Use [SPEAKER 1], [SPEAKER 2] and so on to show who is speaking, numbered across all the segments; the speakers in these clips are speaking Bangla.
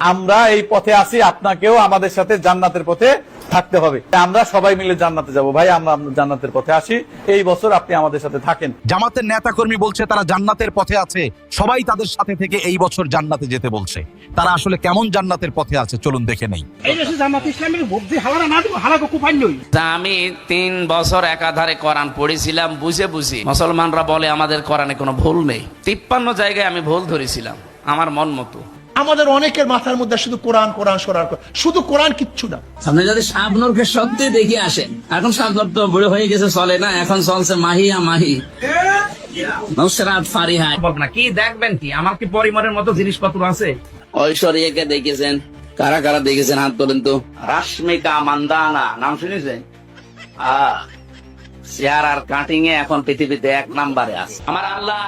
[SPEAKER 1] আমরা এই পথে আছি আপনাকেও আমাদের সাথে জান্নাতের পথে থাকতে হবে। আমরা সবাই মিলে জান্নাতে যাব। ভাই আমরা জান্নাতের পথে আসি এই বছর আপনি আমাদের সাথে থাকেন।
[SPEAKER 2] জামাতের নেতাকর্মী বলছে তারা জান্নাতের পথে আছে। সবাই তাদের সাথে থেকে এই বছর জান্নাতে যেতে বলছে। তারা আসলে কেমন জান্নাতের পথে আছে চলুন দেখে নেই।
[SPEAKER 3] আমি তিন বছর একাধারে কোরআন পড়েছিলাম বুঝে বুঝি। মুসলমানরা বলে আমাদের কোরআনে কোনো ভুল নেই। তিপ্পান্ন জায়গায় আমি ভুল ধরেছিলাম আমার মন মতো।
[SPEAKER 4] আমাদের অনেকের মাথার মধ্যে শুধু কোরআন কোরআন সরার শুধু কোরআন কিচ্ছু না।
[SPEAKER 5] আপনি যদি শাবনুরকে সত্যি দেখে আসেন এখন শাবনুর তো বুড়ো হয়ে গেছে চলে না এখন চলছে মাহিয়া মাহি। নুসরাত ফারিহা।
[SPEAKER 6] না কি দেখবেন কি? আমার কি পরিমাণের মতো জিনিসপত্র আছে?
[SPEAKER 5] ঐশ্বরিয়াকে দেখেছেন? কারা কারা দেখেছেন? হাত তোলেন তো।
[SPEAKER 3] রাশ্মিকা মান্দানা নাম শুনেছেন? আহ চেয়ার আর কাটিং এ এখন পৃথিবীতে এক নাম্বারে আছে। আমার আল্লাহ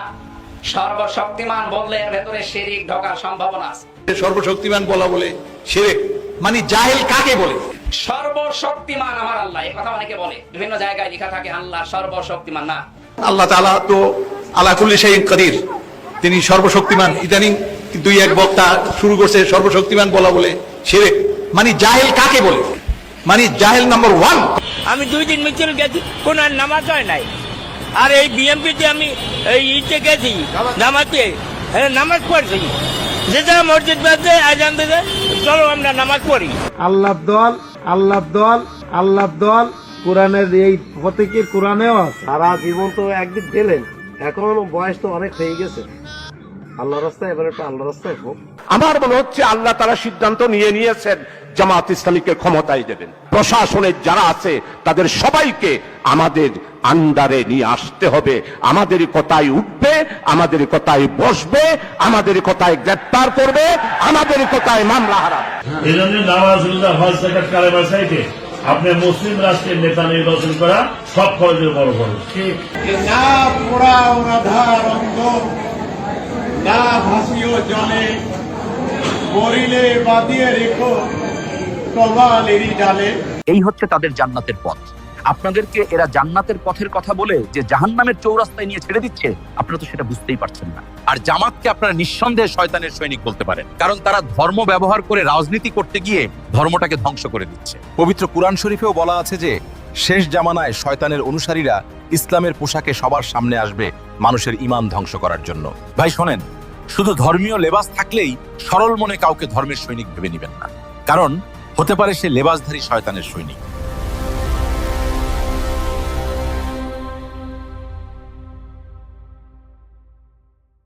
[SPEAKER 3] সর্বশক্তিমান বললে এর ভেতরে শিরিক ঢোকার সম্ভাবনা আছে।
[SPEAKER 1] সর্বশক্তিমান বলা বলে সেরেক মানে জাহেল কাকে বলে?
[SPEAKER 3] সর্বশক্তিমান আমার আল্লাহ এই কথা অনেকে বলে। বিভিন্ন জায়গায় লেখা থাকে আল্লাহ সর্বশক্তিমান না।
[SPEAKER 1] আল্লাহ তাআলা তো আলা কুল্লি শাইইন কাদির। তিনি সর্বশক্তিমান ইদানিং দুই এক বক্তা শুরু করছে সর্বশক্তিমান বলা বলে সেরেক মানে জাহেল কাকে বলে? মানে জাহেল নাম্বার ওয়ান।
[SPEAKER 7] আমি দুই দিন মিছিল গেছি কোন নামাজ হয় নাই। আর এই বিএমপিতে আমি এই ইতে গেছি নামাজে। হ্যাঁ নামাজ পড়ছি। যে যারা মসজিদ বাজে আজান দিতে চলো আমরা নামাজ পড়ি।
[SPEAKER 8] আল্লাহ দল আল্লাহ দল আল্লাহ দল। কোরআনের এই প্রতীকের কোরআনেও সারা জীবন তো একদিন গেলেন এখন বয়স তো অনেক হয়ে গেছে। আল্লাহ রাস্তায় এবার একটু আল্লাহ রাস্তায় হোক।
[SPEAKER 9] আমার মনে হচ্ছে আল্লাহ তারা সিদ্ধান্ত নিয়ে নিয়েছেন জামাত ইসলামীকে ক্ষমতায় দেবেন। প্রশাসনের যারা আছে তাদের সবাইকে আমাদের আন্ডারে নিয়ে আসতে হবে। আমাদের কথায় উঠবে আমাদের কথায় বসবে আমাদের কথায় গ্রেপ্তার করবে আমাদের কথায় মামলা হারাবে।
[SPEAKER 10] এই জন্য নামাজ হজ জাকাত কালেমা চাইতে আপনি মুসলিম রাষ্ট্রের নেতা নির্বাচন করা সব খরচের বড় খরচ
[SPEAKER 4] না পোড়া ভাসিও জলে বরিলে বাদিয়ে রেখো তবালেরই ডালে।
[SPEAKER 2] এই হচ্ছে তাদের জান্নাতের পথ। আপনাদেরকে এরা জান্নাতের পথের কথা বলে যে জাহান্নামের চৌরাস্তায় নিয়ে ছেড়ে দিচ্ছে, আপনারা তো সেটা বুঝতেই পারছেন না। আর জামাতকে আপনারা নিঃসন্দেহে শয়তানের সৈনিক বলতে পারেন। কারণ তারা ধর্ম ব্যবহার করে রাজনীতি করতে গিয়ে ধর্মটাকে ধ্বংস করে দিচ্ছে। পবিত্র কুরআন শরীফেও বলা আছে যে, শেষ জামানায় শয়তানের অনুসারীরা ইসলামের পোশাকে সবার সামনে আসবে মানুষের ইমান ধ্বংস করার জন্য। ভাই, শোনেন, শুধু ধর্মীয় লেবাস থাকলেই সরল মনে কাউকে ধর্মের সৈনিক ভেবে নেবেন না। কারণ, হতে পারে সে লেবাসধারী শয়তানের সৈনিক।